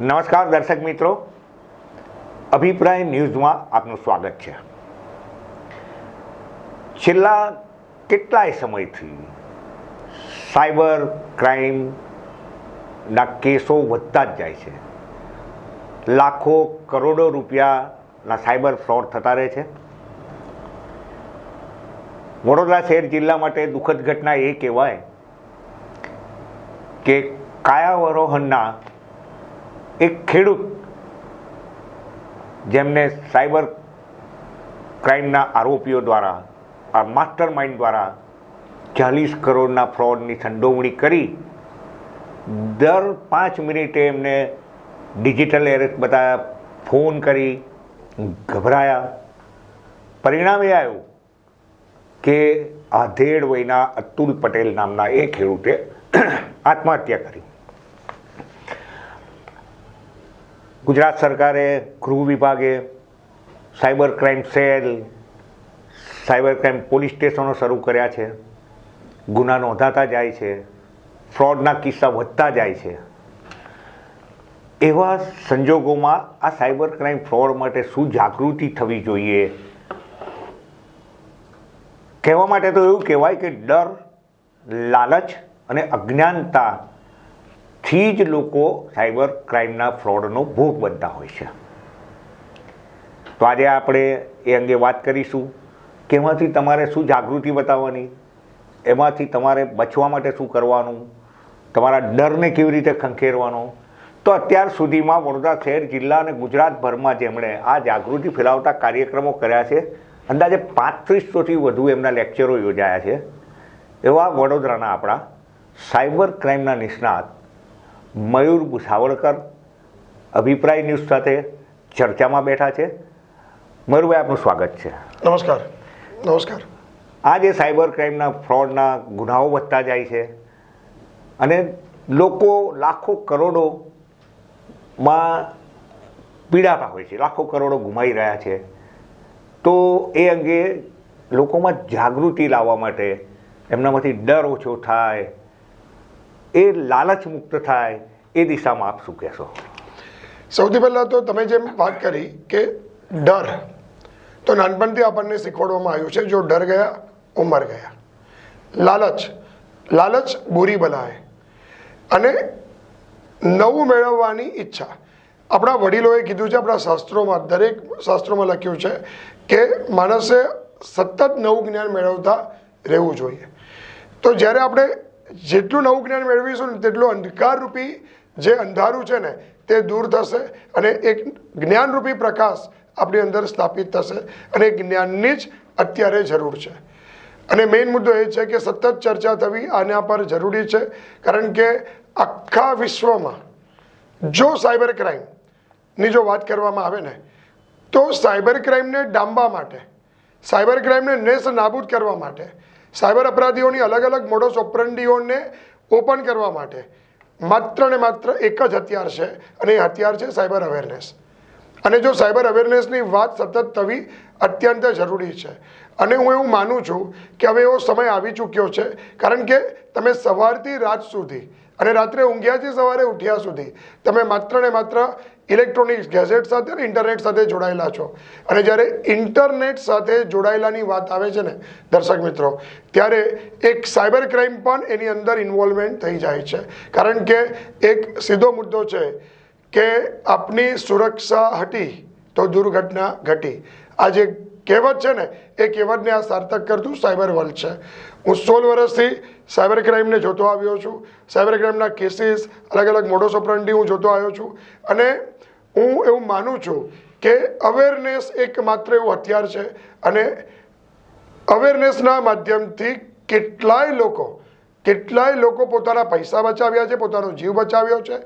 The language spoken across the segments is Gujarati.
નમસ્કાર દર્શક મિત્રો. અભિપ્રાય ન્યૂઝમાં આપનું સ્વાગત છે. છેલ્લા કેટલાય સમયથી સાયબર ક્રાઇમના કેસો વધતા જ જાય છે. લાખો કરોડો રૂપિયાના સાયબર ફ્રોડ થતા રહે છે. વડોદરા શહેર જિલ્લા માટે દુઃખદ ઘટના એ કહેવાય કે કાયાવરોહણના એક ખેડૂત જેમને સાયબર ક્રાઇમના આરોપીઓ દ્વારા આ માસ્ટર માઇન્ડ દ્વારા ચાલીસ કરોડના ફ્રોડની સંડોવણી કરી, દર પાંચ મિનિટે એમને ડિજિટલ એરેસ્ટ બતાવ્યા ફોન કરી, ગભરાયા. પરિણામ એ આવ્યું કે આધેડ વયના અતુલ પટેલ નામના એ ખેડૂતે આત્મહત્યા કરી. ગુજરાત સરકારે ગૃહ વિભાગે cyber crime cell, cyber crime police સ્ટેશનો શરૂ કર્યા છે. ગુના નોંધાતા જાય છે. ફ્રોડના કિસ્સા વધતા જાય છે. એવા સંજોગોમાં આ સાયબર ક્રાઇમ ફ્રોડ માટે શું જાગૃતિ થવી જોઈએ? કહેવા માટે તો એવું કહેવાય કે ડર, લાલચ અને અજ્ઞાનતાથી જ લોકો સાયબર ક્રાઇમના ફ્રોડનો ભોગ બનતા હોય છે. તો આજે આપણે એ અંગે વાત કરીશું કે એમાંથી તમારે શું જાગૃતિ બતાવવાની? એમાંથી તમારે બચવા માટે શું કરવાનું? તમારા ડરને કેવી રીતે ખંખેરવાનો? તો અત્યાર સુધીમાં વડોદરા શહેર, જિલ્લા અને ગુજરાતભરમાં જેમણે આ જાગૃતિ ફેલાવતા કાર્યક્રમો કર્યા છે, અંદાજે પાંત્રીસોથી વધુ એમના લેક્ચરો યોજાયા છે. એવા વડોદરાના આપણા સાયબર ક્રાઇમના નિષ્ણાત મયુર સાવરકર અભિપ્રાય ન્યૂઝ સાથે ચર્ચામાં બેઠા છે. મયુરભાઈ આપનું સ્વાગત છે. નમસ્કાર. નમસ્કાર. આ જે સાયબર ક્રાઇમના ફ્રોડના ગુનાઓ વધતા જાય છે અને લોકો લાખો કરોડોમાં પીડાતા હોય છે લાખો કરોડો ગુમાઈ રહ્યા છે. તો એ અંગે લોકોમાં જાગૃતિ લાવવા માટે એમનામાંથી ડર ઓછો થાય એ લાલચ મુક્ત થાય એ દિશામાં આપ શું કહેશો? સૌથી પહેલાં તો તમે જેમ વાત કરી કે ડર, તો નાનપણથી આપણને શીખવાડવામાં આવ્યું છે, જો ડર ગયા, ઉંમર ગયા. લાલચ લાલચ બુરી બલાય અને નવું મેળવવાની ઈચ્છા. આપણા વડીલોએ કીધું છે, આપણા શાસ્ત્રોમાં, દરેક શાસ્ત્રોમાં લખ્યું છે કે માણસે સતત નવું જ્ઞાન મેળવતા રહેવું જોઈએ. તો જ્યારે આપણે જેટલું નવું જ્ઞાન મેળવીશું ને તેટલું અંધકારરૂપી જે અંધારું છે ને, તે દૂર થશે અને એક જ્ઞાનરૂપી પ્રકાશ આપણી અંદર સ્થાપિત થશે અને જ્ઞાનની જ અત્યારે જરૂર છે. અને મેઇન મુદ્દો એ છે કે સતત ચર્ચા થવી આના પર જરૂરી છે, કારણ કે આખા વિશ્વમાં જો સાયબર ક્રાઇમની જો વાત કરવામાં આવે ને, તો સાયબર ક્રાઇમને ડામવા માટે, સાયબર ક્રાઇમને નેસ નાબૂદ કરવા માટે સાયબર અપરાધીઓની અલગ અલગ મોડસ ઓપરંડીઓને ઓપન કરવા માટે માત્ર ને માત્ર એક જ હથિયાર છે. અને એ હથિયાર છે સાયબર અવેરનેસ અને જો સાયબર અવેરનેસની વાત સતત થવી અત્યંત જરૂરી છે. અને હું એવું માનું છું કે હવે એવો સમય આવી ચૂક્યો છે. કારણ કે તમે સવારથી રાત સુધી અને રાત્રે ઊંઘ્યાથી સવારે ઉઠ્યા સુધી. તમે માત્ર ને માત્ર ઇલેક્ટ્રોનિક્સ ગેઝેટ સાથે અને ઇન્ટરનેટ સાથે જોડાયેલા છો. અને જ્યારે ઇન્ટરનેટ સાથે જોડાયેલાની વાત આવે છે ને, દર્શક મિત્રો, ત્યારે એક સાયબર ક્રાઇમ પણ એની અંદર ઇન્વોલ્વમેન્ટ થઈ જાય છે. કારણ કે એક સીધો મુદ્દો છે કે આપની સુરક્ષા હટી તો દુર્ઘટના ઘટી. આ જે કહેવત છે ને એ કહેવતને આ સાર્થક કરતું સાયબર વર્લ્ડ છે. હું સોળ વર્ષથી સાયબર ક્રાઇમને જોતો આવ્યો છું. સાયબર ક્રાઇમના કેસીસ, અલગ અલગ મોડો સોપ્રંડી હું જોતો આવ્યો છું. અને હું એવું માનું છું કે અવેરનેસ એક માત્ર એવું હથિયાર છે. અને અવેરનેસના માધ્યમથી કેટલાય લોકો કેટલાય લોકો પોતાના પૈસા બચાવ્યા છે, પોતાનો જીવ બચાવ્યો છે.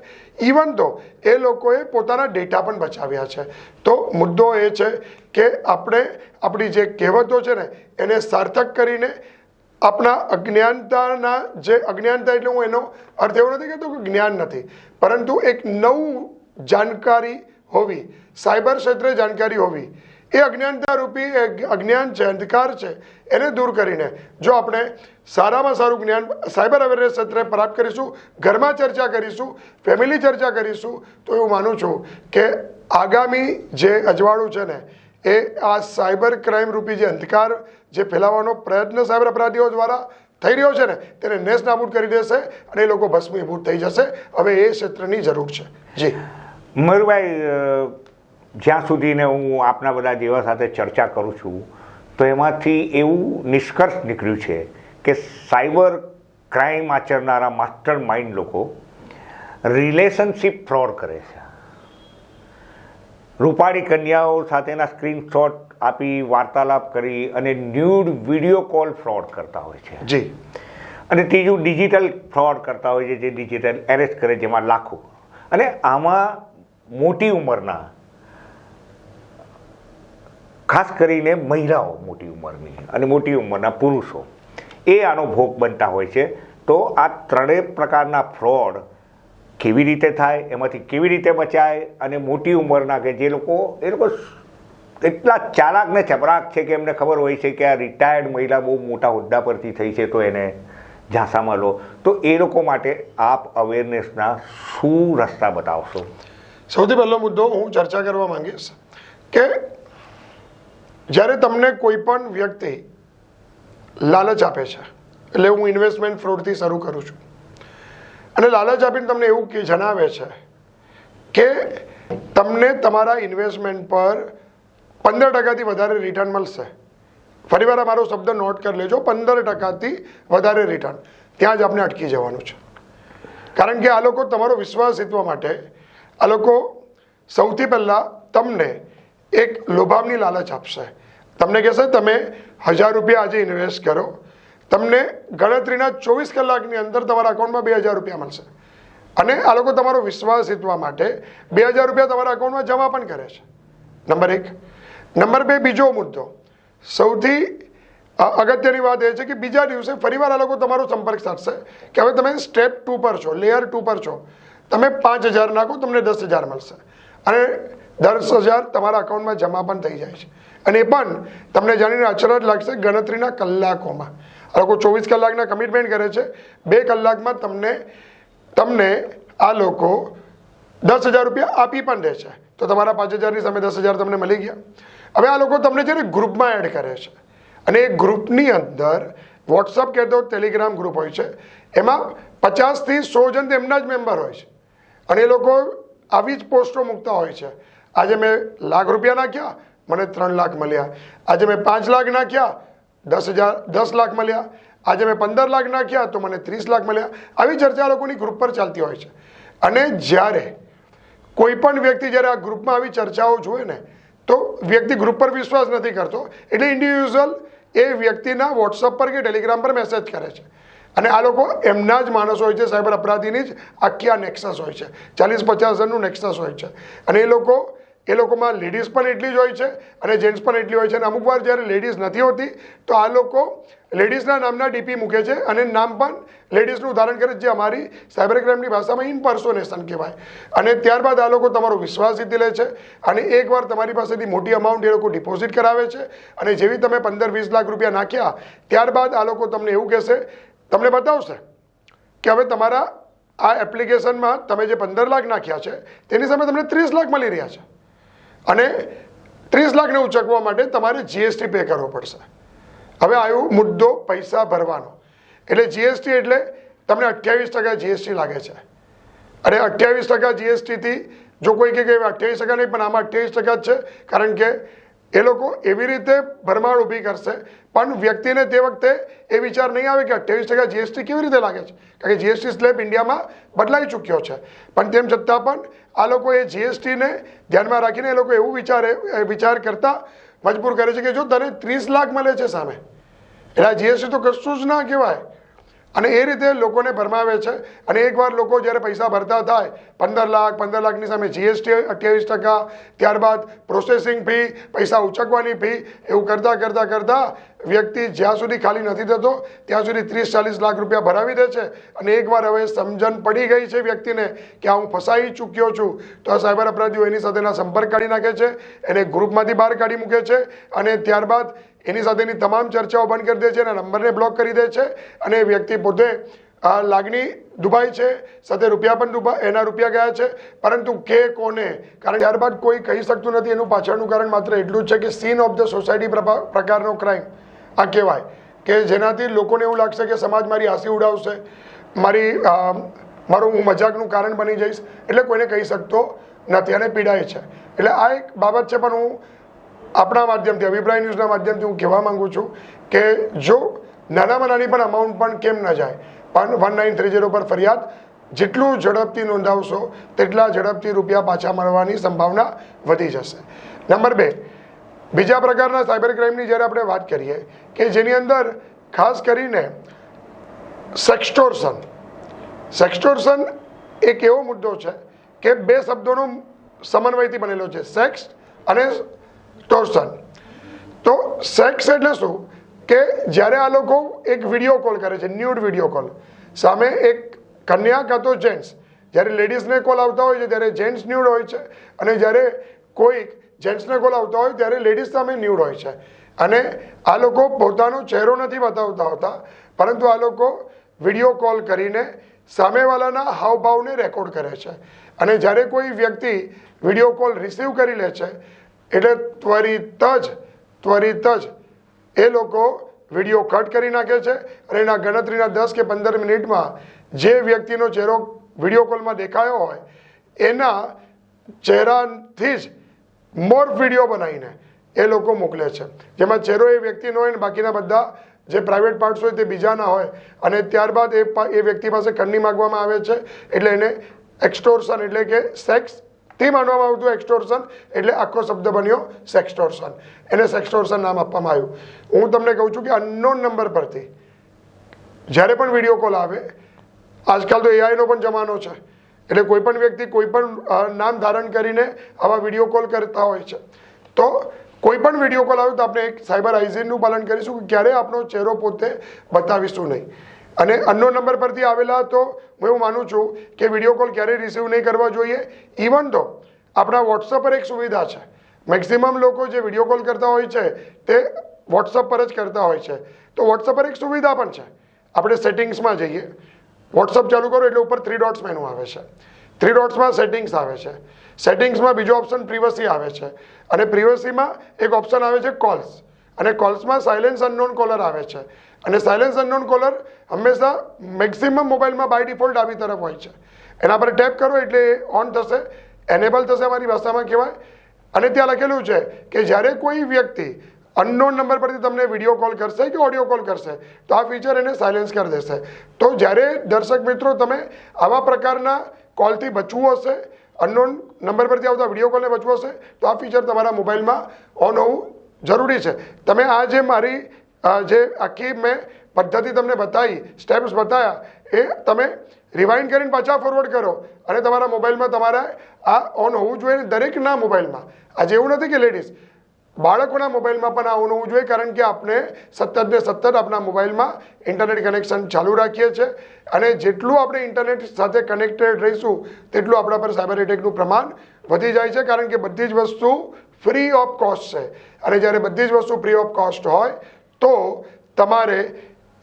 ઇવન તો એ લોકોએ પોતાના ડેટા પણ બચાવ્યા છે. તો મુદ્દો એ છે કે આપણે આપણી જે કહેવતો છે ને, એને સાર્થક કરીને આપણા અજ્ઞાનતાના જે અજ્ઞાનતા એટલે હું એનો અર્થ એવો નથી કહેતો કે જ્ઞાન નથી, પરંતુ એક નવું જાણકારી હોવી, સાયબર ક્ષેત્રે જાણકારી હોવી, એ અજ્ઞાનતા રૂપી અજ્ઞાન છે, અંધકાર છે, એને દૂર કરીને જો આપણે સારામાં સારું જ્ઞાન, સાયબર અવેરનેસ ક્ષેત્રે પ્રાપ્ત કરીશું, ઘરમાં ચર્ચા કરીશું, ફેમિલી ચર્ચા કરીશું, તો હું માનું છું કે આગામી જે અજવાળું છે ને એ આ સાયબર ક્રાઇમ રૂપી જે અંધકાર જે ફેલાવવાનો પ્રયત્ન સાયબર અપરાધીઓ દ્વારા થઈ રહ્યો છે ને, તેને નેસ નાબૂદ કરી દેશે અને એ લોકો ભસ્મીભૂત થઈ જશે. હવે એ ક્ષેત્રની જરૂર છે. જી. મયુરભાઈ જ્યાં સુધીને હું આપના બધા જેવા સાથે ચર્ચા કરું છું, તો એમાંથી એવું નિષ્કર્ષ નીકળ્યું છે કે સાયબર ક્રાઇમ આચરનારા માસ્ટર માઇન્ડ લોકો રિલેશનશિપ ફ્રોડ કરે છે. રૂપાળી કન્યાઓ સાથેના સ્ક્રીનશોટ આપી વાર્તાલાપ કરી અને ન્યૂડ વીડિયો કોલ ફ્રોડ કરતા હોય છે. જી. અને ત્રીજું ડિજિટલ ફ્રોડ કરતા હોય છે જે ડિજિટલ એરેસ્ટ કરે જેમાં લાખો. અને આમાં મોટી ઉંમરના ખાસ કરીને મહિલાઓ મોટી ઉંમરની અને મોટી ઉંમરના પુરુષો. એ આનો ભોગ બનતા હોય છે. તો આ ત્રણેય પ્રકારના ફ્રોડ કેવી રીતે થાય, એમાંથી કેવી રીતે બચાય અને મોટી ઉંમરના કે જે લોકો, એ લોકો એટલા ચાલાક ને ચપરાક છે કે એમને ખબર હોય છે કે આ રિટાયર્ડ મહિલા બહુ મોટા હોદ્દા પરથી થઈ છે તો એને ઝાંસામાં લો. તો એ લોકો માટે આપ અવેરનેસના શું રસ્તા બતાવશો? સૌથી પહેલો મુદ્દો હું ચર્ચા કરવા માંગીશ કે જ્યારે તમને કોઈ પણ વ્યક્તિ લાલચ આપે છે, એટલે હું ઇન્વેસ્ટમેન્ટ ફ્રોડથી શરૂ કરું છું. અને લાલચ આપીને તમને એવું કે જણાવે છે કે તમને તમારા ઇન્વેસ્ટમેન્ટ પર પંદર ટકાથી વધારે રિટર્ન મળશે. ફરીવાર મારો શબ્દ નોટ કરી લેજો. પંદર ટકાથી વધારે રિટર્ન ત્યાં જ આપણે અટકી જવાનું છે. કારણ કે આ લોકો તમારો વિશ્વાસ જીતવા માટે આ લોકો સૌથી પહેલાં તમને એક લોભામની લાલચ આપશે. તમને કહેશે, તમે હજાર રૂપિયા આજે ઇન્વેસ્ટ કરો. તમને ગણતરીના ચોવીસ કલાકની અંદર તમારા અકાઉન્ટમાં બે હજાર રૂપિયા મળશે. અને આ લોકો તમારો વિશ્વાસ જીતવા માટે બે હજાર રૂપિયા તમારા અકાઉન્ટમાં જમા પણ કરે છે. નંબર એક. નંબર બે, બીજો મુદ્દો. સૌથી અગત્યની વાત એ છે કે બીજા દિવસે ફરીવાર આ લોકો તમારો સંપર્ક સાધશે કે હવે તમે સ્ટેપ ટુ પર છો લેયર ટુ પર છો. તમે પાંચ હજાર નાખો, તમને દસ હજાર મળશે. અને દસ હજાર તમારા અકાઉન્ટમાં જમા પણ થઈ જાય છે. અને એ પણ તમને જાણીને અચરજ લાગશે ગણતરીના કલાકોમાં. આ લોકો ચોવીસ કલાકના કમિટમેન્ટ કરે છે. બે કલાકમાં તમને તમને આ લોકો દસ હજાર રૂપિયા આપી પણ દે છે. તો તમારા પાંચ હજારની સામે દસ હજાર તમને મળી ગયા. હવે આ લોકો તમને છે ને ગ્રુપમાં એડ કરે છે. અને એ ગ્રુપની અંદર વોટ્સઅપ કહેતો ટેલિગ્રામ ગ્રુપ હોય છે. એમાં પચાસથી સો જણ એમના જ મેમ્બર હોય છે. અને એ લોકો આવી જ પોસ્ટો મૂકતા હોય છે. આજે મેં લાખ રૂપિયા નાખ્યા, મને ત્રણ લાખ મળ્યા. આજે મેં પાંચ લાખ નાખ્યા દસ હજાર, દસ લાખ મળ્યા. આજે મેં પંદર લાખ નાખ્યા, તો મને ત્રીસ લાખ મળ્યા. આવી ચર્ચા લોકોની ગ્રુપ પર ચાલતી હોય છે. અને જ્યારે કોઈ પણ વ્યક્તિ જ્યારે આ ગ્રુપમાં આવી ચર્ચાઓ જુએ ને, તો વ્યક્તિ ગ્રુપ પર વિશ્વાસ નથી કરતો. એટલે ઇન્ડિવિજ્યુઅલ એ વ્યક્તિના વોટ્સઅપ પર કે ટેલિગ્રામ પર મેસેજ કરે છે. અને આ લોકો એમના જ માણસ હોય છે સાયબર અપરાધીની જ આખી આ નેક્સસ હોય છે. ચાલીસ પચાસ હજારનું નેક્સસ હોય છે. અને એ લોકો એ લોકોમાં લેડીઝ પણ એટલી જ હોય છે અને જેન્ટ્સ પણ એટલી હોય છે અને અમુક વાર જ્યારે લેડીઝ નથી હોતી, તો આ લોકો લેડીઝના નામના ડીપી મૂકે છે અને નામ પણ લેડીઝનું ઉદાહરણ કરે જે અમારી સાયબર ક્રાઇમની ભાષામાં ઇમ્પર્સોનેશન કહેવાય. અને ત્યારબાદ આ લોકો તમારો વિશ્વાસ જીતી લે છે અને એકવાર તમારી પાસેથી મોટી અમાઉન્ટ એ લોકો ડિપોઝિટ કરાવે છે અને જેવી તમે પંદર વીસ લાખ રૂપિયા નાખ્યા, ત્યારબાદ આ લોકો તમને એવું કહેશે, તમને બતાવશે કે હવે તમારા આ એપ્લિકેશનમાં તમે જે પંદર લાખ નાખ્યા છે, તેની સામે તમને ત્રીસ લાખ મળી રહ્યા છે. અને ત્રીસ લાખને ઉચકવા માટે તમારે જીએસટી પે કરવો પડશે. હવે આવ્યો મુદ્દો પૈસા ભરવાનો. એટલે જીએસટી એટલે તમને અઠ્યાવીસ ટકા જીએસટી લાગે છે. અને અઠ્યાવીસ ટકા જીએસટીથી જો કોઈ કહે કે અઠ્યાવીસ ટકા નહીં, પણ આમાં અઠ્યાવીસ ટકા જ છે, કારણ કે એ લોકો એવી રીતે ભરમાળ ઊભી કરશે. પણ વ્યક્તિને તે વખતે એ વિચાર નહીં આવે કે અઠ્યાવીસ ટકા જીએસટી કેવી રીતે લાગે છે? કારણ કે જીએસટી સ્લેબ ઇન્ડિયામાં બદલાઈ ચૂક્યો છે. પણ તેમ છતાં પણ આ લોકો એ જીએસટીને ધ્યાનમાં રાખીને એ લોકો એવું વિચારે વિચાર કરતા મજબૂર કરે છે કે જો તને ત્રીસ લાખ મળે છે સામે, એટલે જીએસટી તો કશું જ ના કહેવાય. અને એ રીતે લોકોને ભરમાવે છે. અને એકવાર લોકો જ્યારે પૈસા ભરતા થાય, પંદર લાખ, પંદર લાખની સામે જીએસટી અઠ્યાવીસ ટકા, ત્યારબાદ પ્રોસેસિંગ ફી પૈસા ઉચકવાની ફી એવું કરતાં કરતાં કરતાં વ્યક્તિ જ્યાં સુધી ખાલી નથી થતો, ત્યાં સુધી ત્રીસ, ચાલીસ લાખ રૂપિયા ભરાવી દે છે. અને એકવાર હવે સમજણ પડી ગઈ છે વ્યક્તિને કે હું ફસાઈ ચૂક્યો છું, તો આ સાયબર અપરાધીઓ એની સાથેના સંપર્ક કાઢી નાખે છે, એને ગ્રુપમાંથી બહાર કાઢી મૂકે છે. અને ત્યારબાદ એની સાથેની તમામ ચર્ચાઓ બંધ કરી દે છે એના નંબરને બ્લોક કરી દે છે અને વ્યક્તિ પોતે લાગણી દુભાઈ છે, સાથે રૂપિયા પણ દુભા, એના રૂપિયા ગયા છે. પરંતુ કે કોને? કારણ ત્યારબાદ કોઈ કહી શકતું નથી. એનું પાછળનું કારણ માત્ર એટલું જ છે કે સીન ઓફ ધ સોસાયટી પ્રકારનો ક્રાઇમ આ કહેવાય કે જેનાથી લોકોને એવું લાગશે કે સમાજ મારી હાંસી ઉડાવશે, મારી મારું હું મજાકનું કારણ બની જઈશ. એટલે કોઈને કહી શકતો નથી અને પીડાય છે. એટલે આ એક બાબત છે પણ હું આપણા માધ્યમથી, અભિપ્રાય ન્યૂઝના માધ્યમથી હું કહેવા માંગુ છું કે જો નાનામાં નાની પણ અમાઉન્ટ પણ કેમ ન જાય, પણ વન નાઇન થ્રી ઝીરો પર ફરિયાદ, જેટલું ઝડપથી નોંધાવશો, તેટલા ઝડપથી રૂપિયા પાછા મળવાની સંભાવના વધી જશે. નંબર બે, બીજા પ્રકારના સાયબર ક્રાઇમની જ્યારે આપણે વાત કરીએ કે જેની અંદર ખાસ કરીને સેક્સટોર્સન સેક્સટોર્સન એક એવો મુદ્દો છે કે બે શબ્દોનો સમન્વયથી બનેલો છે સેક્સ અને ટોર્સન. તો સેક્સ એટલે શું? કે જ્યારે આ લોકો એક વીડિયો કોલ કરે છે ન્યૂડ વીડિયો કોલ સામે એક કન્યા કાં તો જેન્ટ્સ જ્યારે લેડીઝને કોલ આવતા હોય છે, ત્યારે જેન્ટ્સ ન્યૂડ હોય છે. અને જ્યારે કોઈક જેન્ટ્સને કોલ આવતા હોય, ત્યારે લેડીઝ સામે ન્યૂડ હોય છે. અને આ લોકો પોતાનો ચહેરો નથી બતાવતા હોતા, પરંતુ આ લોકો વીડિયો કોલ કરીને સામેવાળાના હાવભાવને રેકોર્ડ કરે છે. અને જ્યારે કોઈ વ્યક્તિ વીડિયો કોલ રિસીવ કરી લે છે એટલે ત્વરિત જ ત્વરિત જ એ લોકો વીડિયો કટ કરી નાખે છે અને એના ગણતરીના દસ કે પંદર મિનિટમાં જે વ્યક્તિનો ચહેરો વીડિયો કોલમાં દેખાયો હોય, એના ચહેરાથી જ મોર વીડિયો બનાવીને એ લોકો મોકલે છે. જેમાં ચહેરો એ વ્યક્તિનો હોય ને બાકીના બધા જે પ્રાઇવેટ પાર્ટ્સ હોય તે બીજાના હોય અને ત્યારબાદ એ એ વ્યક્તિ પાસે કંડી માગવામાં આવે છે એટલે એને એક્સટોર્સન એટલે કે સેક્સ થી માનવામાં આવતું એક્સટોર્સન એટલે આખો શબ્દ બન્યો સેક્સટોર્સન એને સેક્સટોર્સન નામ આપવામાં આવ્યું. હું તમને કહું છું કે અનનોન નંબર પરથી, જ્યારે પણ વીડિયો કોલ આવે, આજકાલ તો એઆઈનો પણ જમાનો છે. એટલે કોઈ પણ વ્યક્તિ કોઈ પણ નામ ધારણ કરીને આવા વીડિયો કોલ કરતા હોય છે. તો કોઈ પણ વીડિયો કોલ આવ્યો તો આપણે એક સાયબર હાઇઝીનનું પાલન કરીશું કે ક્યારે આપણો ચહેરો પોતે બતાવીશું નહીં. અને અન્ય નંબર પરથી આવેલા તો હું એવું માનું છું કે વીડિયો કોલ ક્યારેય રિસીવ નહીં કરવા જોઈએ. ઇવન તો આપણા વોટ્સઅપ પર એક સુવિધા છે. મેક્સિમમ લોકો જે વીડિયો કોલ કરતા હોય છે, તે વોટ્સઅપ પર જ કરતા હોય છે. તો વોટ્સઅપ પર એક સુવિધા પણ છે. આપણે સેટિંગ્સમાં જઈએ. વોટ્સઅપ ચાલુ કરો એટલે ઉપર થ્રી ડોટ્સ મેનુ આવે છે. થ્રી ડોટ્સમાં સેટિંગ્સ આવે છે. સેટિંગ્સમાં બીજો ઓપ્શન પ્રિવસી આવે છે. અને પ્રિવસીમાં એક ઓપ્શન આવે છે કોલ્સ અને કોલ્સમાં સાયલેન્સ અનનોન કોલર આવે છે. અને સાયલેન્સ અનનોન કોલર હંમેશા મેક્સિમમ મોબાઈલમાં બાય ડિફોલ્ટ આવી તરફ હોય છે. એના પર ટેપ કરો એટલે ઓન થશે એનેબલ થશે અમારી ભાષામાં કહેવાય. અને ત્યાં લખેલું છે કે જ્યારે કોઈ વ્યક્તિ અનનોન નંબર પરથી તમને વીડિયો કોલ કરશે કે ઓડિયો કોલ કરશે, તો આ ફીચર એને સાયલેન્સ કરી દેશે. તો જ્યારે દર્શક મિત્રો તમે આવા પ્રકારના કોલથી બચવું હશે અનનોન નંબર પરથી આવતા વીડિયો કોલને બચવું હશે, તો આ ફીચર તમારા મોબાઈલમાં ઓન હોવું જરૂરી છે. તમે આ જે મારી જે આખી મેં પદ્ધતિ તમને બતાવી સ્ટેપ્સ બતાવ્યા એ તમે રિવાઇન્ડ કરીને પાછા ફોરવર્ડ કરો. અને તમારા મોબાઈલમાં તમારે આ ઓન હોવું જોઈએ દરેકના મોબાઈલમાં. આજે એવું નથી કે લેડીઝ બાળકોના મોબાઈલમાં પણ આ ઓન હોવું જોઈએ, કારણ કે આપણે સતત ને સતત આપણા મોબાઈલમાં ઇન્ટરનેટ કનેક્શન ચાલુ રાખીએ છીએ અને જેટલું આપણે ઇન્ટરનેટ સાથે કનેક્ટેડ રહીશું, તેટલું આપણા પર સાયબર એટેકનું પ્રમાણ વધી જાય છે, કારણ કે બધી જ વસ્તુ ફ્રી ઓફ કોસ્ટ છે. અને જ્યારે બધી જ વસ્તુ ફ્રી ઓફ કોસ્ટ હોય, તો તમારે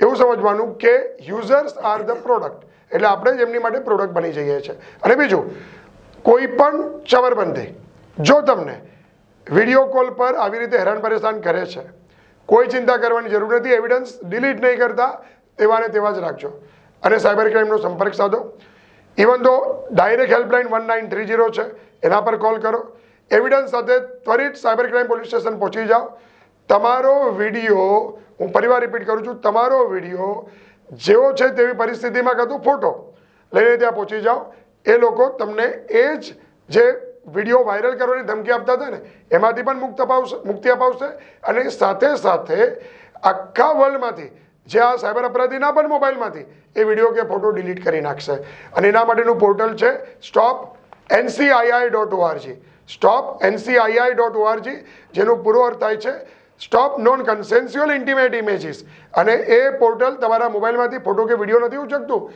એવું સમજવાનું કે યુઝર્સ આર ધ પ્રોડક્ટ એટલે આપણે જ એમની માટે પ્રોડક્ટ બની જઈએ છીએ. અને બીજું કોઈ પણ ચવરબંધી, જો તમને વીડિયો કોલ પર આવી રીતે હેરાન પરેશાન કરે છે, કોઈ ચિંતા કરવાની જરૂર નથી એવિડન્સ ડિલીટ નહીં કરતા તેવા ને તેવા જ રાખજો. અને સાયબર ક્રાઇમનો સંપર્ક સાધો. ઇવન તો direct helpline one nine three zero છે, એના પર કોલ કરો. એવિડન્સ સાથે ત્વરિત સાયબર ક્રાઇમ પોલીસ સ્ટેશન પહોંચી જાઓ. તમારો વીડિયો, હું પરિવાર રિપીટ કરું છું, તમારો વીડિયો જેવો છે તેવી પરિસ્થિતિમાં કાં ફોટો લઈને ત્યાં પહોંચી જાઓ. એ લોકો તમને એ જ જે વીડિયો વાયરલ કરવાની ધમકી આપતા હતા ને, એમાંથી પણ મુક્ત અપાવશે, મુક્તિ અપાવશે અને સાથે સાથે આખા વર્લ્ડમાંથી જે આ સાયબર અપરાધીના પણ મોબાઈલમાંથી, એ વીડિયો કે ફોટો ડિલીટ કરી નાખશે. અને એના માટેનું પોર્ટલ છે stop NCII dot ORG stop NCII dot ORG જેનું પૂરો અર્થ થાય છે stop non consensual intimate images. અને એ પોર્ટલ તમારા મોબાઈલમાંથી ફોટો કે વીડિયો નથી ઉચકતું.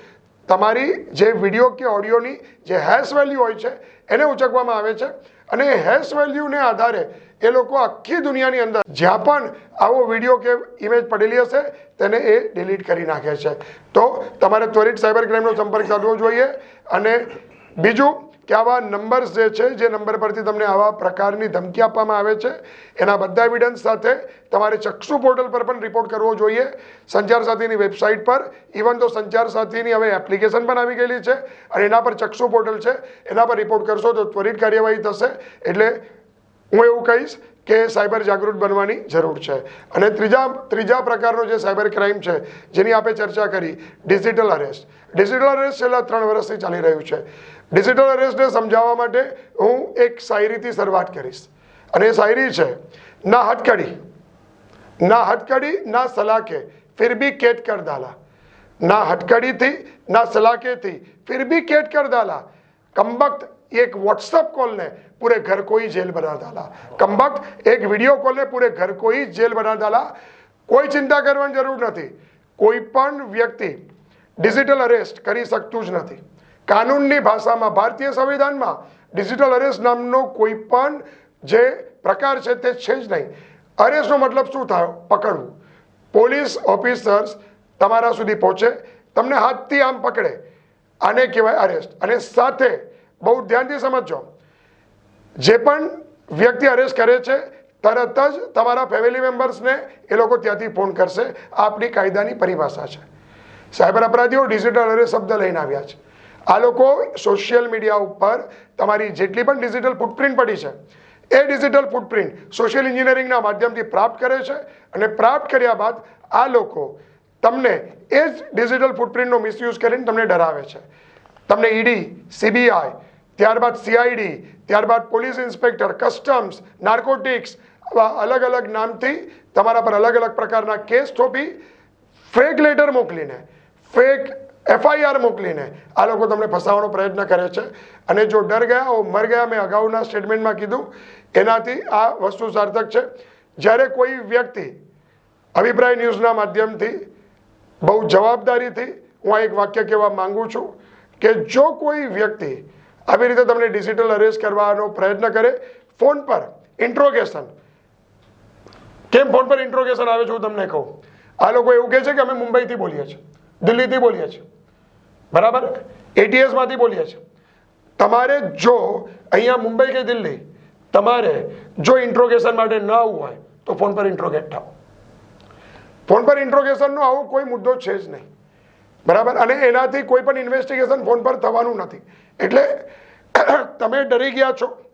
તમારી જે વીડિયો કે ઓડિયોની જે હેશ વેલ્યુ હોય છે, એને ઉચકવામાં આવે છે. અને હેશ વેલ્યુને આધારે એ લોકો આખી દુનિયાની અંદર જ્યાં પણ આવો વીડિયો કે ઇમેજ પડેલી હશે, તેને એ ડિલીટ કરી નાખે છે. તો તમારે ત્વરિત સાયબર ક્રાઇમનો સંપર્ક સાધવો જોઈએ. અને બીજું કે આવા નંબર્સ જે છે, જે નંબર પરથી તમને આવા પ્રકારની ધમકી આપવામાં આવે છે, એના બધા એવિડન્સ સાથે તમારે ચક્ષુ પોર્ટલ પર પણ રિપોર્ટ કરવો જોઈએ. સંચાર સાથીની વેબસાઇટ પર ઇવન તો સંચાર સાથીની હવે એપ્લિકેશન પણ આવી ગયેલી છે અને એના પર ચક્ષુ પોર્ટલ છે, એના પર રિપોર્ટ કરશો તો ત્વરિત કાર્યવાહી થશે. એટલે હું એવું કહીશ કે સાયબર જાગૃત બનવાની જરૂર છે. અને ત્રીજા ત્રીજા પ્રકારનો જે સાયબર ક્રાઇમ છે, જેની આપણે ચર્ચા કરી ડિજિટલ અરેસ્ટ ડિજિટલ અરેસ્ટ છેલ્લા ત્રણ વર્ષથી ચાલી રહ્યું છે. ડિજિટલ અરેસ્ટને સમજાવવા માટે હું એક શાયરીથી શરૂઆત કરીશ અને એ શાયરી છે ના હટકડી ના હટકડી ના સલાકે ફિર ભી કેટ કર ડાલા ના હટકડી थी ना सलाके थी फिर भी कैद कर डाला कमबख्त एक व्हाट्सएप कॉल ने पूरे घर को ही जेल बना डाला कमबख्त एक वीडियो कॉल ने पूरे घर को ही जेल बना डाला કોઈ ચિંતા કરવાની જરૂર નથી કોઈ પણ વ્યક્તિ ડિજિટલ અરેસ્ટ કરી શકતું જ નથી કાનૂનની ભાષામાં, ભારતીય સંવિધાનમાં ડિજિટલ અરેસ્ટ નામનો કોઈ પણ જે પ્રકાર છે તે છે જ નહીં. અરેસ્ટનો મતલબ શું થયો? પકડવું. પોલીસ ઓફિસર્સ તમારા સુધી પહોંચે, તમને હાથથી આમ પકડે. આને કહેવાય અરેસ્ટ. અને સાથે બહુ ધ્યાનથી સમજજો, જે પણ વ્યક્તિ અરેસ્ટ કરે છે, તરત જ તમારા ફેમિલી મેમ્બર્સને એ લોકો ત્યાંથી ફોન કરશે. આપણી કાયદાની પરિભાષા છે. સાયબર અપરાધીઓ ડિજિટલ અરેસ્ટ શબ્દ લઈને આવ્યા છે. આ લોકો સોશિયલ મીડિયા ઉપર તમારી જેટલી પણ ડિજિટલ ફૂટપ્રિન્ટ પડી છે, એ ડિજિટલ ફૂટપ્રિન્ટ સોશિયલ એન્જિનિયરિંગના માધ્યમથી પ્રાપ્ત કરે છે અને પ્રાપ્ત કર્યા બાદ આ લોકો તમને એ જ ડિજિટલ ફૂટપ્રિન્ટનો મિસયુઝ કરીને તમને ડરાવે છે. તમને ઈડી, સીબીઆઈ, ત્યારબાદ સીઆઈડી, ત્યારબાદ પોલીસ ઇન્સ્પેક્ટર કસ્ટમ્સ નાર્કોટિક્સ આવા અલગ અલગ નામથી તમારા પર અલગ અલગ પ્રકારના કેસ થોપી ફેક લેટર મોકલીને ફેક એફઆઈઆર મોકલીને આ લોકો તમને ફસાવવાનો પ્રયત્ન કરે છે. અને જો ડર ગયા ઓ મર ગયા, મેં અગાઉના સ્ટેટમેન્ટમાં કીધું, એનાથી આ વસ્તુ સાર્થક છે. જ્યારે કોઈ વ્યક્તિ અભિપ્રાય ન્યૂઝના માધ્યમથી બહુ જવાબદારીથી, હું આ એક વાક્ય કહેવા માંગુ છું કે જો કોઈ વ્યક્તિ આવી રીતે તમને ડિજિટલ અરેસ્ટ કરવાનો પ્રયત્ન કરે, ફોન પર ઇન્ટ્રોગેશન કેમ ફોન પર ઇન્ટ્રોગેશન આવે છે હું તમને કહું? આ લોકો એવું કહે છે કે અમે મુંબઈથી બોલીએ છીએ, દિલ્હીથી બોલીએ છીએ. બરાબર? એટીએસમાંથી બોલીએ છીએ. તમારે જો અહીંયા મુંબઈ કે દિલ્હી, તમારે જો ઇન્ટ્રોગેશન માટે ન આવવું હોય, તો ફોન પર ઇન્ટ્રોગેટ થાઓ. ફોન પર ઇન્ટ્રોગેશનનો આવો કોઈ મુદ્દો છે જ નહીં. બરાબર? અને એનાથી કોઈ પણ ઇન્વેસ્ટિગેશન ફોન પર થવાનું નથી. એટલે તમે ડરી ગયા છો.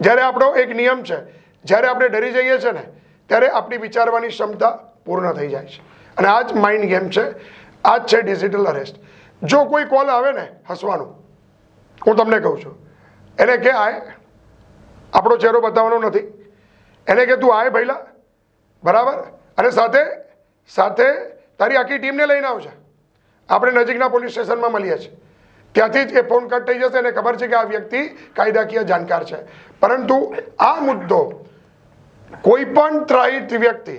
જ્યારે આપણો એક નિયમ છે, જ્યારે આપણે ડરી જઈએ છીએ ને, ત્યારે આપણી વિચારવાની ક્ષમતા પૂર્ણ થઈ જાય છે. અને આ જ માઇન્ડ ગેમ છે. આ જ છે ડિજિટલ અરેસ્ટ જો કોઈ કોલ આવે ને, હસવાનું. હું તમને કહું છું. એને કે, આય, આપણો ચહેરો બતાવવાનો નથી. એને કે, તું આય ભૈલા બરાબર? અને સાથે સાથે તારી આખી ટીમને લઈને આવશે આપણે નજીકના પોલીસ સ્ટેશનમાં મળીએ છીએ. ત્યાંથી જ એ ફોન કટ થઈ જશે અને ખબર છે કે આ વ્યક્તિ કાયદાકીય જાણકાર છે. પરંતુ આ મુદ્દો, કોઈ પણ ત્રાહિત વ્યક્તિ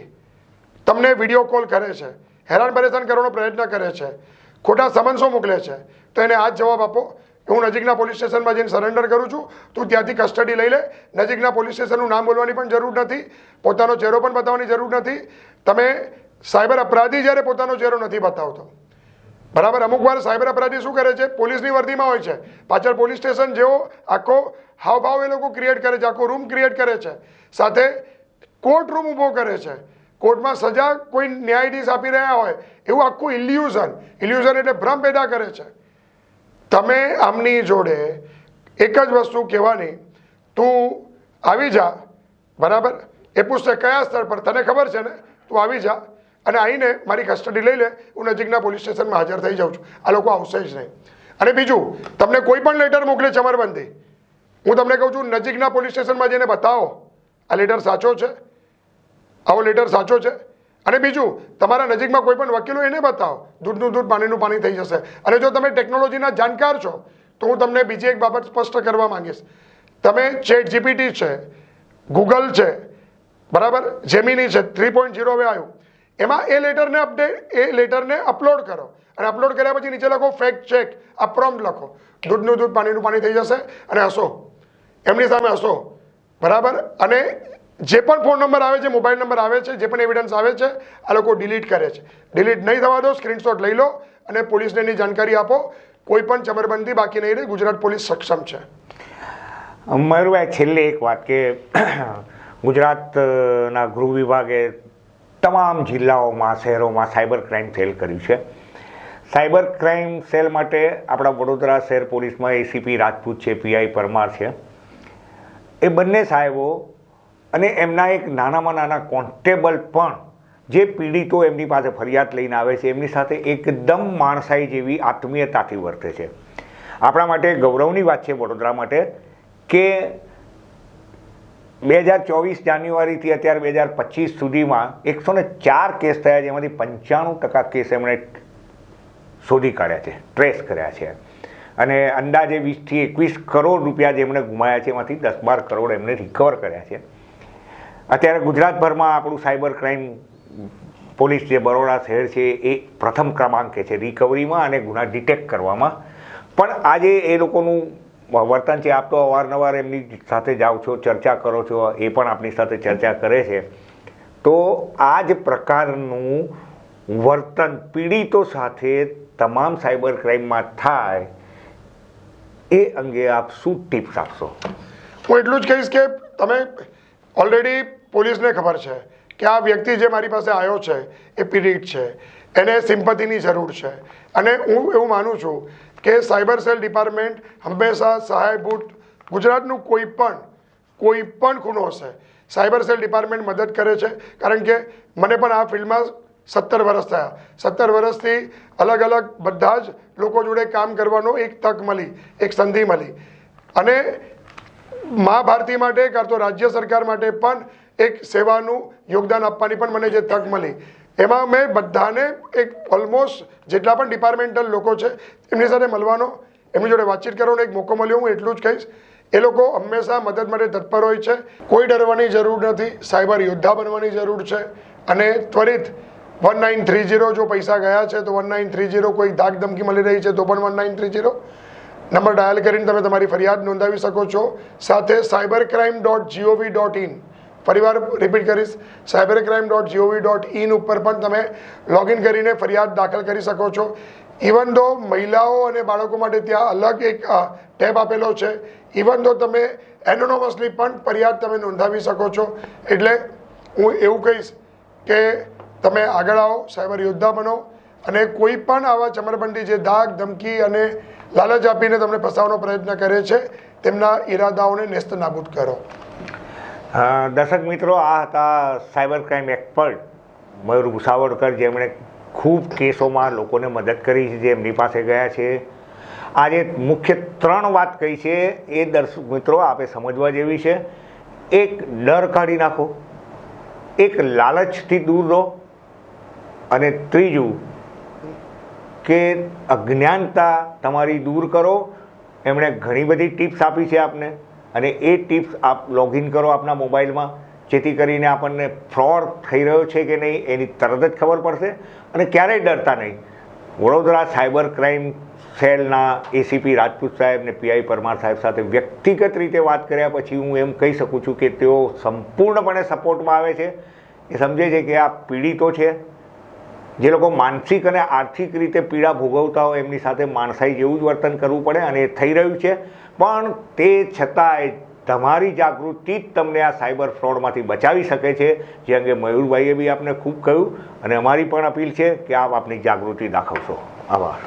તમને વીડિયો કોલ કરે છે હેરાન પરેશાન કરવાનો પ્રયત્ન કરે છે. ખોટા સમન્સો મોકલે છે. તો એને આ જ જવાબ આપો. હું નજીકના પોલીસ સ્ટેશનમાં જઈને સરેન્ડર કરું છું. તું ત્યાંથી કસ્ટડી લઈ લે. નજીકના પોલીસ સ્ટેશનનું નામ બોલવાની પણ જરૂર નથી. પોતાનો ચહેરો પણ બતાવવાની જરૂર નથી. તમે સાયબર અપરાધી જ્યારે પોતાનો ચહેરો નથી બતાવતો. બરાબર? અમુક વાર સાયબર અપરાધી શું કરે છે? પોલીસની વર્દીમાં હોય છે. પાછળ પોલીસ સ્ટેશન જેવો આખો હાવભાવ એ લોકો ક્રિએટ કરે છે. આખો રૂમ ક્રિએટ કરે છે. સાથે કોર્ટ રૂમ ઊભો કરે છે. કોર્ટમાં સજા કોઈ ન્યાયાધીશ આપી રહ્યા હોય, એવું આખું ઇલ્યુઝન ઇલ્યુઝન એટલે ભ્રમ પેદા કરે છે. તમે આમની જોડે એક જ વસ્તુ કહેવાની, તું આવી જા, બરાબર? એ પૂછશે કયા સ્થળ પર? તને ખબર છે ને? તું આવી જા અને આવીને મારી કસ્ટડી લઈ લે. હું નજીકના પોલીસ સ્ટેશનમાં હાજર થઈ જાઉં છું. આ લોકો આવશે જ નહીં. અને બીજું, તમને કોઈ પણ લેટર મોકલે ચમરબંધી હું તમને કહું છું, નજીકના પોલીસ સ્ટેશનમાં જઈને બતાવો. આ લેટર સાચો છે? આવો લેટર સાચો છે. અને બીજું, તમારા નજીકમાં કોઈ પણ વકીલો એને બતાવો. દૂધનું દૂધ પાણીનું પાણી થઈ જશે. અને જો તમે ટેકનોલોજીના જાણકાર છો, તો હું તમને બીજી એક બાબત સ્પષ્ટ કરવા માંગીશ. તમે ચેટ જીપીટી છે ગૂગલ છે, બરાબર? જેમિની છે થ્રી પોઈન્ટ ઝીરો હવે આવ્યું. એમાં એ લેટરને અપડેટ એ લેટરને અપલોડ કરો. અને અપલોડ કર્યા પછી નીચે લખો ફેક્ટ ચેક આ લખો. દૂધનું દૂધ પાણીનું પાણી થઈ જશે. અને હસો. એમની સામે હસો. બરાબર? અને જે પણ ફોન નંબર આવે છે, મોબાઈલ નંબર આવે છે, જે પણ એવિડન્સ આવે છે, આ લોકો ડિલીટ કરે છે. ડિલીટ નહીં થવા દો સ્ક્રીનશોટ લઈ લો અને પોલીસને એની જાણકારી આપો. કોઈ પણ ચબરબંધી બાકી નહીં રહી, ગુજરાત પોલીસ સક્ષમ છે. મયુરભાઈ છેલ્લે એક વાત કે ગુજરાતના ગૃહ વિભાગે તમામ જિલ્લાઓમાં, શહેરોમાં સાયબર ક્રાઇમ સેલ કર્યું છે. સાયબર ક્રાઇમ સેલ માટે આપણા વડોદરા શહેર પોલીસમાં એસીપી રાજપૂત છે પીઆઈ પરમાર છે. એ બંને સાહેબો અને એમના એક નાનામાં નાના કોન્સ્ટેબલ પણ જે પીડિતો એમની પાસે ફરિયાદ લઈને આવે છે, એમની સાથે એકદમ માણસાઈ જેવી આત્મીયતાથી વર્તે છે. આપણા માટે ગૌરવની વાત છે વડોદરા માટે કે બે હજાર ચોવીસ જાન્યુઆરીથી અત્યારે બે હજાર પચીસ સુધીમાં એકસો ને ચાર કેસ થયા જેમાંથી પંચાણું ટકા કેસ એમણે શોધી કાઢ્યા છે, ટ્રેસ કર્યા છે. અને અંદાજે વીસથી એકવીસ કરોડ રૂપિયા જેમણે ગુમાયા છે, એમાંથી દસ બાર કરોડ એમણે રિકવર કર્યા છે. અત્યારે ગુજરાતભરમાં આપણું સાયબર ક્રાઇમ પોલીસ જે બરોડા શહેર છે એ પ્રથમ ક્રમાંકે છે રિકવરીમાં અને ગુના ડિટેક્ટ કરવામાં. પણ આજે એ લોકોનું વર્તન છે, આપ તો અવારનવાર એમની સાથે જાઓ છો, ચર્ચા કરો છો, એ પણ આપની સાથે ચર્ચા કરે છે. તો આ જ પ્રકારનું વર્તન પીડિતો સાથે તમામ સાયબર ક્રાઇમમાં થાય, એ અંગે આપ શું ટિપ્સ આપશો? હું એટલું જ કહીશ કે તમે ઓલરેડી પોલીસને ખબર છે કે આ વ્યક્તિ જે મારી પાસે આવ્યો છે, એ પીડિત છે. એને સિમ્પથીની જરૂર છે. અને હું એવું માનું છું કે સાયબર સેલ ડિપાર્ટમેન્ટ હંમેશા સહાયભૂત ગુજરાતનું કોઈ પણ કોઈ પણ ખૂણો હશે, સાયબર સેલ ડિપાર્ટમેન્ટ મદદ કરે છે. કારણ કે મને પણ આ ફિલ્ડમાં સત્તર વર્ષ થયા. સત્તર વર્ષથી અલગ અલગ બધા જ લોકો જોડે કામ કરવાનો એક તક મળી, એક સંધિ મળી. અને મા ભારતી માટે કાં તો રાજ્ય સરકાર માટે પણ એક સેવાનું યોગદાન આપવાની પણ મને જે તક મળી. એમાં મેં બધાને એક ઓલમોસ્ટ જેટલા પણ ડિપાર્ટમેન્ટલ લોકો છે, એમની સાથે મળવાનો, એમની જોડે વાતચીત કરવાનો એક મોકો મળ્યો, હું એટલું જ કહીશ. એ લોકો હંમેશા મદદ માટે તત્પર હોય છે. કોઈ ડરવાની જરૂર નથી, સાયબર યોદ્ધા બનવાની જરૂર છે. અને ત્વરિત વન નાઇન થ્રી જીરો જો પૈસા ગયા છે, તો વન નાઇન થ્રી જીરો કોઈ ધાક ધમકી મળી રહી છે, તો પણ one nine three zero number dial કરીને તમે તમારી ફરિયાદ નોંધાવી શકો છો. સાથે cyber crime dot GOV dot in ફરીવાર રિપીટ કરીશ. Cyber crime dot GOV dot in ઉપર પણ તમે લોગિન કરીને ફરિયાદ દાખલ કરી શકો છો. ઇવન દો મહિલાઓ અને બાળકો માટે ત્યાં અલગ એક ટેબ આપેલો છે. ઇવન દો તમે એનોનોમસલી પણ ફરિયાદ તમે નોંધાવી શકો છો. એટલે હું એવું કહીશ કે તમે આગળ આવો સાયબર યોદ્ધા બનો અને કોઈ પણ આવા ચમરબંધી જે દાગ, ધમકી અને લાલચ આપીને તમને ફસાવવાનો પ્રયત્ન કરે છે, તેમના ઈરાદાઓને નેસ્ત નાબૂદ કરો. દર્શક મિત્રો, આ હતા cyber crime expert Mayur Bhusavadkar જેમણે ખૂબ કેસોમાં લોકોને મદદ કરી છે, જે એમની પાસે ગયા છે. આજે મુખ્ય ત્રણ વાત કહી છે, એ દર્શક મિત્રો આપે સમજવા જેવી છે. એક, ડર કાઢી નાખો. એક, લાલચથી દૂર રહો. અને ત્રીજું, કે અજ્ઞાનતા તમારી દૂર કરો. એમણે ઘણી બધી ટિપ્સ આપી છે આપને. અને એ ટિપ્સ આપ લોગિન કરો આપના મોબાઈલમાં, જેથી કરીને આપણને ફ્રોડ થઈ રહ્યો છે કે નહીં એની તરત જ ખબર પડશે અને ક્યારેય ડરતા નહીં. વડોદરા સાયબર ક્રાઇમ સેલના એસીપી રાજપૂત સાહેબ ને પીઆઈ પરમાર સાહેબ સાથે વ્યક્તિગત રીતે વાત કર્યા પછી હું એમ કહી શકું છું કે તેઓ સંપૂર્ણપણે સપોર્ટમાં આવે છે. એ સમજે છે કે આ પીડિતો છે. જે લોકો માનસિક અને આર્થિક રીતે પીડા ભોગવતા હોય એમની સાથે માણસાઈ જેવું જ વર્તન કરવું પડે અને એ થઈ રહ્યું છે. પણ તે છતાંય તમારી જાગૃતિ જ તમને આ સાયબર ફ્રોડમાંથી બચાવી શકે છે. જે અંગે મયુરભાઈએ બી આપને ખૂબ કહ્યું અને અમારી પણ અપીલ છે કે આપ આપની જાગૃતિ દાખવશો. આભાર.